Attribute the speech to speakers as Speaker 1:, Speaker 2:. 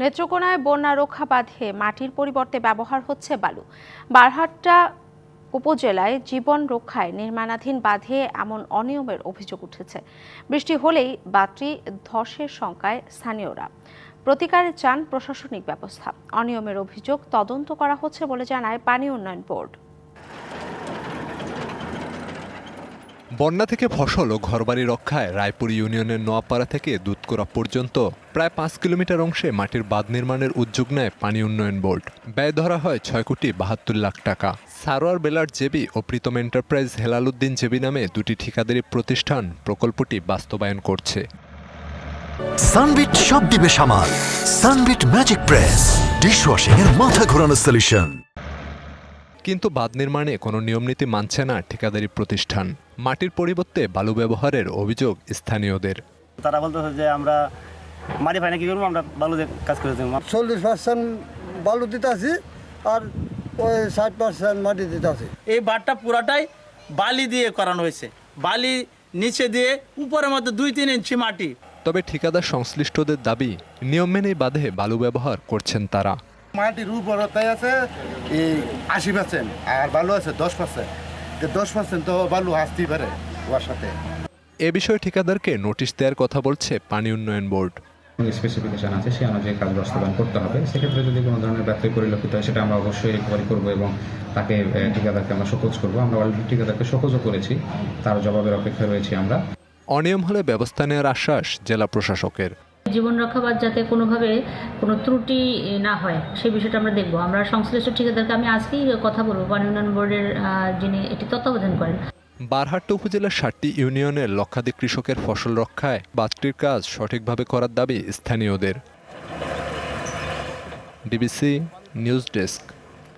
Speaker 1: নেত্রকোনায় বন্যা রক্ষা বাঁধে মাটির পরিবর্তে ব্যবহার হচ্ছে বালু। বারহাট্টা উপজেলায় জীবন রক্ষায় নির্মাণাধীন বাঁধে এমন অনিয়মের অভিযোগ উঠেছে। বৃষ্টি হলেই বাঁধটি ধসের শঙ্কায় স্থানীয়রা। প্রতিকারে চান প্রশাসনিক ব্যবস্থা। অনিয়মের অভিযোগ তদন্ত করা হচ্ছে বলে জানায় পানি উন্নয়ন বোর্ড।
Speaker 2: বন্যা থেকে ফসল ও ঘরবাড়ি রক্ষায় রায়পুর ইউনিয়নের নোয়াপাড়া থেকে দুধকোরা পর্যন্ত প্রায় পাঁচ কিলোমিটার অংশে মাটির বাঁধ নির্মাণের উদ্যোগ নেয় পানি উন্নয়ন বোর্ড। ব্যয় ধরা হয় ছয় কোটি বাহাত্তর লাখ টাকা। সারোয়ার বেলার জেবি ও প্রীতম এন্টারপ্রাইজ হেলালুদ্দিন জেবি নামে দুটি ঠিকাদারি প্রতিষ্ঠান প্রকল্পটি বাস্তবায়ন করছে।
Speaker 3: সানবিট সব দিবে সামাল। Sunbit magic press. ডিশওয়াশিং এর মাথা ঘোরানো সলিউশন
Speaker 2: কিন্তু বাঁধ নির্মাণে কোনো নিয়মনীতি মানছে না ঠিকাদারি প্রতিষ্ঠান। মাটির পরিবর্তে বালু ব্যবহারের অভিযোগ স্থানীয়দের।
Speaker 4: তারা বলতেছে যে আমরা মাটি ফাইনে কি করব আমরা বালু দিয়ে কাজ করে দেবো।
Speaker 5: চল্লিশ পার্সেন্ট বালু দিতে আছি আর ওই ষাট পার্সেন্ট মাটি দিতে আছি।
Speaker 6: এই বারটা পুরাটাই বালি দিয়ে করানো হয়েছে। বালি নিচে দিয়ে উপরের মধ্যে দুই তিন ইঞ্চি মাটি।
Speaker 2: তবে ঠিকাদার সংশ্লিষ্টদের দাবি নিয়ম মেনেই বাঁধে বালু ব্যবহার করছেন তারা।
Speaker 7: মাটির উর্বরতায় আছে এই আশি পার্সেন্ট আর বালু আছে দশ পার্সেন্ট দশ পার্সেন্ট তো বালু আসতেই পারে ওর সাথে।
Speaker 2: এ বিষয়ে ঠিকাদারকে নোটিশ দেওয়ার কথা বলছে পানি উন্নয়ন বোর্ড।
Speaker 8: স্পেসিফিকেশন আছে সেই অনুযায়ী কাজ বাস্তবায়ন করতে হবে। সেক্ষেত্রে যদি কোনো ধরনের ব্যত্যয় পরিলক্ষিত হয় সেটা আমরা অবশ্যই রিকভারি করব এবং তাকে ঠিকাদারকে আমরা শোকজ করব। আমরা অলরেডি ঠিকাদারকে শোকজও করেছি তার জবাবের অপেক্ষায় রয়েছি আমরা।
Speaker 2: অনিয়ম হলে ব্যবস্থা নেওয়ার আশ্বাস জেলা প্রশাসকের।
Speaker 9: জীবন রক্ষাবাদ যাতে কোনোভাবে কোনো ত্রুটি না হয়, সেই বিষয়টা আমরা দেখব। আমরা সংশ্লিষ্ট ঠিকাদারকে আমি আজকেই কথা বলব। পানি উন্নয়ন বোর্ডের যিনি এটি তত্ত্বাবধান করেন।
Speaker 2: বারহাট্টা উপজেলার ষাটটি ইউনিয়নের লক্ষাধিক কৃষকের ফসল রক্ষায় বাঁধটির কাজ সঠিকভাবে করার দাবি স্থানীয়দের। DBC news desk.